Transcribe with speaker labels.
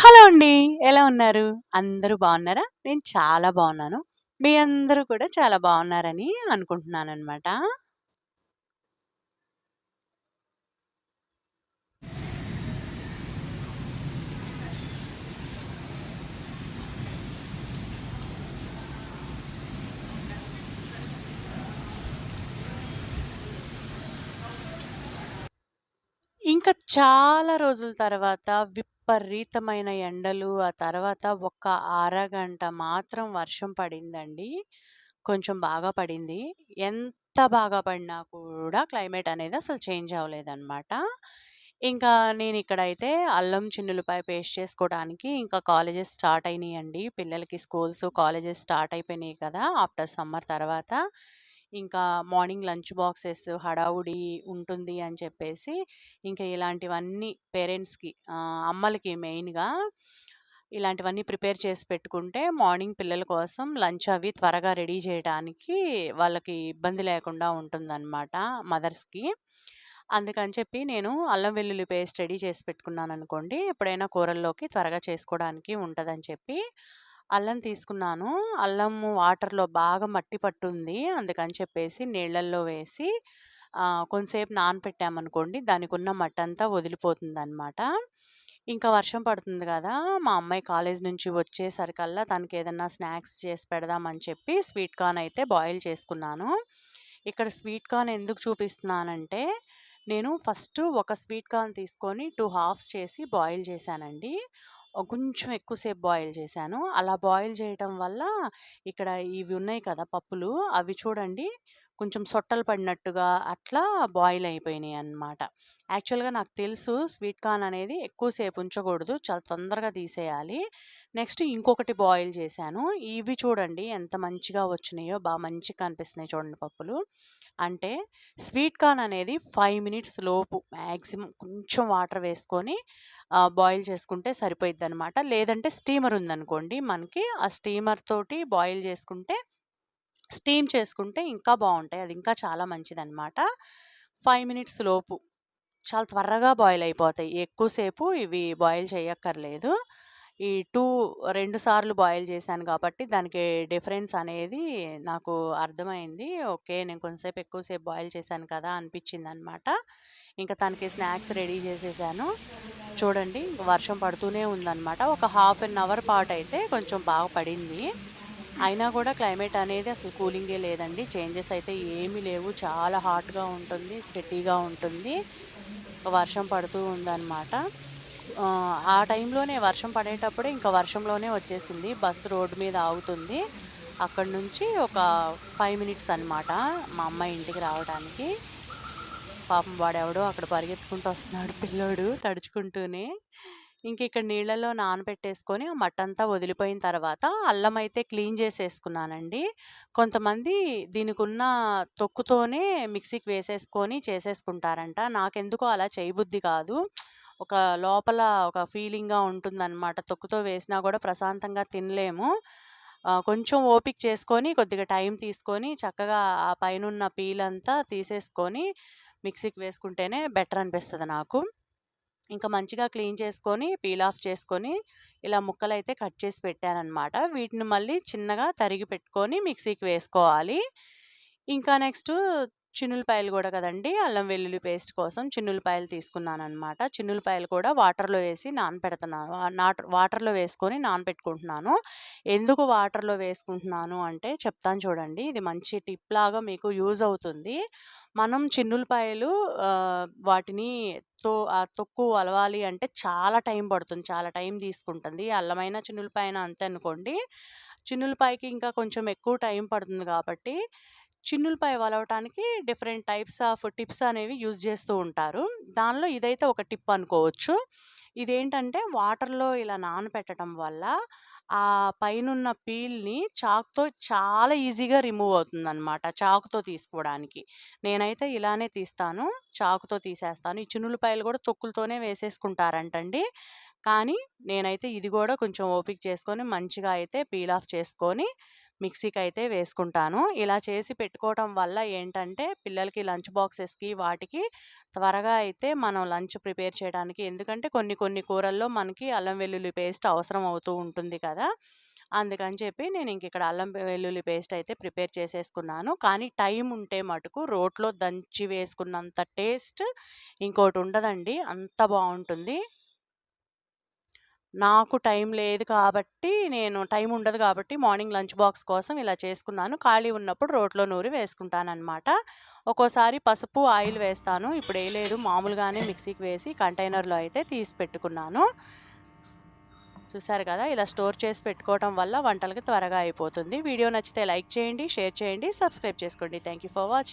Speaker 1: Hello అండి. ఎలా ఉన్నారు? అందరూ బాగున్నారా నేను చాలా బాగున్నాను మీ అందరూ కూడా చాలా బాగున్నారని అనుకుంటున్నాను అనమాట ఇంకా చాలా రోజుల తర్వాత విపరీతమైన ఎండలు, ఆ తర్వాత ఒక అరగంట మాత్రం వర్షం పడిందండి. కొంచెం బాగా పడింది. ఎంత బాగా పడినా కూడా క్లైమేట్ అనేది అసలు చేంజ్ అవ్వలేదనమాట. ఇంకా నేనిక్కడైతే అల్లం చిన్నుల్లిపాయ పేస్ట్ చేసుకోవడానికి ఇంకా కాలేజెస్ స్టార్ట్ అయినియండి. పిల్లలకి స్కూల్స్, కాలేజెస్ స్టార్ట్ అయిపోయినాయి కదా! ఆఫ్టర్ సమ్మర్ తర్వాత. ఇంకా మార్నింగ్ లంచ్ బాక్సెస్ హడావుడి ఉంటుంది అని చెప్పేసి, ఇంకా ఇలాంటివన్నీ పేరెంట్స్‌కి అమ్మలకి మెయిన్‌గా ఇలాంటివన్నీ ప్రిపేర్ చేసి పెట్టుకుంటే మార్నింగ్ పిల్లల కోసం లంచ్ అవి త్వరగా రెడీ చేయడానికి వాళ్ళకి ఇబ్బంది లేకుండా ఉంటుందన్నమాట మదర్స్‌కి. అందుకని చెప్పి నేను అల్లం వెల్లుల్లి పేస్ట్ రెడీ చేసి పెట్టుకున్నాను అనుకోండి ఎప్పుడైనా కూరల్లోకి త్వరగా చేసుకోవడానికి ఉంటుందని చెప్పి అల్లం తీసుకున్నాను. అల్లం వాటర్‌లో బాగా మట్టి పట్టుంది. అందుకని చెప్పేసి నీళ్ళల్లో వేసి కొంతసేపు నానపెట్టామనుకోండి దానికున్న మట్టంతా వదిలిపోతుందనమాట. ఇంకా వర్షం పడుతుంది కదా మా అమ్మాయి కాలేజ్ నుంచి వచ్చేసరికల్లా తనకి ఏదన్నా స్నాక్స్ చేసి పెడదామని చెప్పి స్వీట్ కార్న్ అయితే బాయిల్ చేసుకున్నాను. ఇక్కడ స్వీట్ కార్న్ ఎందుకు చూపిస్తున్నానంటే, నేను ఫస్ట్ ఒక స్వీట్ కార్న్ తీసుకొని టూ హాఫ్స్ చేసి బాయిల్ చేశానండి. కొంచెం ఎక్కువసేపు బాయిల్ చేశాను. అలా బాయిల్ చేయటం వల్ల ఇక్కడ ఇవి ఉన్నాయి కదా పప్పులు, అవి చూడండి కొంచెం సొట్టలు పడినట్టుగా అట్లా బాయిల్ అయిపోయినాయి అనమాట యాక్చువల్‌గా నాకు తెలుసు స్వీట్ కార్న్ అనేది ఎక్కువసేపు ఉంచకూడదు. చాలా తొందరగా తీసేయాలి. నెక్స్ట్ ఇంకొకటి బాయిల్ చేశాను. ఇవి చూడండి ఎంత మంచిగా వచ్చినాయో, బాగా మంచిగా కనిపిస్తున్నాయి చూడండి పప్పులు. అంటే స్వీట్ కార్న్ అనేది ఫైవ్ మినిట్స్ లోపు మ్యాక్సిమం కొంచెం వాటర్ వేసుకొని బాయిల్ చేసుకుంటే సరిపోయిద్దనమాట. లేదంటే స్టీమర్ ఉందనుకోండి మనకి, ఆ స్టీమర్ తోటి బాయిల్ చేసుకుంటే స్టీమ్ చేసుకుంటే ఇంకా బాగుంటాయి అది ఇంకా చాలా మంచిదనమాట. ఫైవ్ మినిట్స్ లోపు చాలా త్వరగా బాయిల్ అయిపోతాయి. ఎక్కువసేపు ఇవి బాయిల్ చేయక్కర్లేదు. ఈ 2 2 సార్లు బాయిల్ చేశాను కాబట్టి దానికి డిఫరెన్స్ అనేది నాకు అర్థమైంది. ఓకే. నేను కొంతసేపు ఎక్కువసేపు బాయిల్ చేశాను కదా! అనిపించింది అనమాట ఇంకా తనకి స్నాక్స్ రెడీ చేసేసాను. చూడండి వర్షం పడుతూనే ఉందన్నమాట ఒక హాఫ్ అన్ అవర్ పాటయితే కొంచెం బాగా పడింది. అయినా కూడా క్లైమేట్ అనేది అసలు కూలింగే లేదండి. చేంజెస్ అయితే ఏమీ లేవు. చాలా హాట్‌గా ఉంటుంది. స్వెట్టీగా ఉంటుంది. వర్షం పడుతూ ఉందనమాట. ఆ టైంలోనే వర్షం పడేటప్పుడే ఇంకా వర్షంలోనే వచ్చేసింది. బస్సు రోడ్డు మీద ఆగుతుంది. అక్కడి నుంచి ఒక ఫైవ్ మినిట్స్ అనమాట మా అమ్మాయి ఇంటికి రావడానికి. పాపం వాడెవడో అక్కడ పరిగెత్తుకుంటూ వస్తున్నాడు పిల్లోడు తడుచుకుంటూనే. ఇంక ఇక్కడ నీళ్ళలో నానబెట్టేసుకొని మట్ అంతా వదిలిపోయిన తర్వాత అల్లం అయితే క్లీన్ చేసేసుకున్నానండి. కొంతమంది దీనికున్న తొక్కుతోనే మిక్సీకి వేసేసుకొని చేసేసుకుంటారంట. నాకెందుకో అలా చేయబుద్ధి కాదు. ఒక లోపల ఒక ఫీలింగ్‌గా ఉంటుందన్నమాట తొక్కుతో వేసినా కూడా ప్రశాంతంగా తినలేము. కొంచెం ఓపిక చేసుకొని కొద్దిగా టైం తీసుకొని చక్కగా ఆ పైనున్న పీలంతా తీసేసుకొని మిక్సీకి వేసుకుంటేనే బెటర్ అనిపిస్తుంది నాకు. ఇంకా మంచిగా క్లీన్ చేసుకొని, పీల్ ఆఫ్ చేసుకొని, ఇలా ముక్కలైతే కట్ చేసి పెట్టానమాట వీటిని మళ్ళీ చిన్నగా తరిగి పెట్టుకొని మిక్సీకి వేసుకోవాలి. ఇంకా నెక్స్ట్ చిన్నులపాయలు కూడా కదండీ! అల్లం వెల్లుల్లి పేస్ట్ కోసం చిన్నులపాయలు తీసుకున్నాను అనమాట చిన్నులపాయలు కూడా వాటర్‌లో వేసి నానపెడుతున్నాను. నాట వాటర్‌లో వేసుకొని నానపెట్టుకుంటున్నాను. ఎందుకు వాటర్‌లో వేసుకుంటున్నాను అంటే చెప్తాను చూడండి. ఇది మంచి టిప్ లాగా మీకు యూజ్ అవుతుంది. మనం చిన్నులపాయలు వాటిని తో ఆ తొక్కు అలవాలి అంటే చాలా టైం పడుతుంది. చాలా టైం తీసుకుంటుంది. అల్లమైన చిన్నులపైన అంతే అనుకోండి. చిన్నులపైకి ఇంకా కొంచెం ఎక్కువ టైం పడుతుంది కాబట్టి, చిన్నులపై వలవటానికి డిఫరెంట్ టైప్స్ ఆఫ్ టిప్స్ అనేవి యూజ్ చేస్తూ ఉంటారు. దానిలో ఇదైతే ఒక టిప్ అనుకోవచ్చు. ఇదేంటంటే వాటర్‌లో ఇలా నానపెట్టడం వల్ల ఆ పైనున్న పీల్‌ని చాకుతో చాలా ఈజీగా రిమూవ్ అవుతుందన్నమాట చాకుతో తీసుకోవడానికి. నేనైతే ఇలానే తీస్తాను. చాకుతో తీసేస్తాను. ఈ చిన్నులపాయలు కూడా తొక్కులతోనే వేసేసుకుంటారంటండి. కానీ నేనైతే ఇది కూడా కొంచెం ఓపిక చేసుకొని మంచిగా అయితే పీల్ ఆఫ్ చేసుకొని మిక్సీకి అయితే వేసుకుంటాను. ఇలా చేసి పెట్టుకోవటం వల్ల ఏంటంటే, పిల్లలకి లంచ్ బాక్సెస్‌కి వాటికి త్వరగా అయితే మనం లంచ్ ప్రిపేర్ చేయడానికి ఎందుకంటే కొన్ని కొన్ని కూరల్లో మనకి అల్లం వెల్లుల్లి పేస్ట్ అవసరం అవుతూ ఉంటుంది కదా! అందుకని చెప్పి నేను ఇంక ఇక్కడ అల్లం వెల్లుల్లి పేస్ట్ అయితే ప్రిపేర్ చేసేసుకున్నాను. కానీ టైం ఉంటే మటుకు రోట్లో దంచి వేసుకున్నంత టేస్ట్ ఇంకోటి ఉండదండి. అంత బాగుంటుంది నాకు టైం లేదు కాబట్టి నేను టైం ఉండదు కాబట్టి మార్నింగ్ లంచ్ బాక్స్ కోసం ఇలా చేసుకున్నాను. ఖాళీ ఉన్నప్పుడు రోట్లో నూరి వేసుకుంటానమాట ఒక్కోసారి పసుపు, ఆయిల్ వేస్తాను. ఇప్పుడు లేదు మామూలుగానే మిక్సీకి వేసి కంటైనర్‌లో అయితే తీసి పెట్టుకున్నాను. చూసారు కదా! ఇలా స్టోర్ చేసి పెట్టుకోవటం వల్ల వంటలకి త్వరగా అయిపోతుంది. వీడియో నచ్చితే లైక్ చేయండి, షేర్ చేయండి, సబ్స్క్రైబ్ చేసుకోండి. Thank you for watching.